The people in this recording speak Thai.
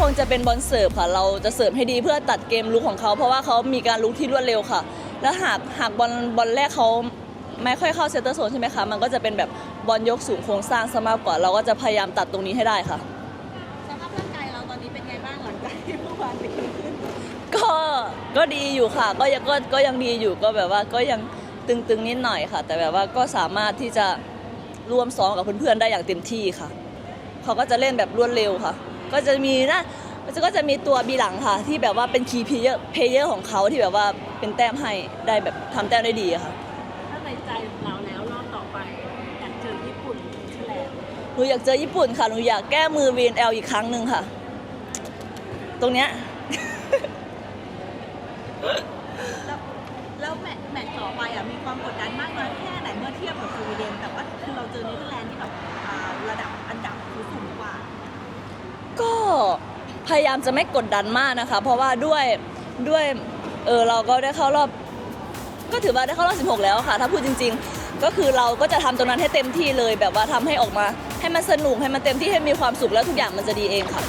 คงจะเป็นบอลเสิร์ฟค่ะ เราจะเสิร์ฟให้ดีเพื่อตัดเกมลุกของเขา เพราะว่าเขามีการลุกที่รวดเร็วค่ะ แล้วหากหากบอลบอลแรกเขาไม่ค่อยเข้าเซนเตอร์โซนใช่ไหมคะ มันก็จะเป็นแบบบอลยกสูงโครงสร้างซะมากกว่า เราก็จะพยายามตัดตรงนี้ให้ได้ค่ะ สภาพร่างกายเราตอนนี้เป็นไงบ้างหลังจากที่เมื่อวานไปขึ้นก็ก็ดีอยู่ค่ะ ก็ยังก็ก็ยังดีอยู่ก็แบบว่าก็ยังตึงๆนิดหน่อยค่ะ แต่แบบว่าก็สามารถที่จะร่วมซ้อมกับเพื่อนๆได้อย่างเต็มที่ค่ะ เขาก็จะเล่นแบบรวดเร็วค่ะ ก็จะมีนะก็จะมีตัวบีหลังค่ะ ที่แบบว่าเป็นคีย์เพลเยอร์เพลเยอร์ของเขาที่แบบว่าเป็นแต้มให้ได้แบบทำแต้มได้ดีอะค่ะถ้าในใจเราแล้วรอบต่อไปอยากเจอญี่ปุ่นแฉลงหนูอยากเจอญี่ปุ่นค่ะหนูอยากแก้มือ VNL อีกครั้งหนึ่งค่ะ ตรงเนี้ยแล้วแล้วแมตช์แมตช์ต่อไปอะมีความกดดันมากน้อยแค่ไหน พยายามจะไม่กดดันมากนะคะ เพราะว่าด้วยด้วยเออเราก็ได้เข้ารอบ ก็ถือว่าได้เข้ารอบ 16 แล้วค่ะ ถ้าพูดจริง ๆ ก็คือเราก็จะทำตรงนั้นให้เต็มที่เลย แบบว่าทำให้ออกมา ให้มันสนุกให้มันเต็มที่ให้มีความสุขแล้วทุกอย่างมันจะดีเองค่ะ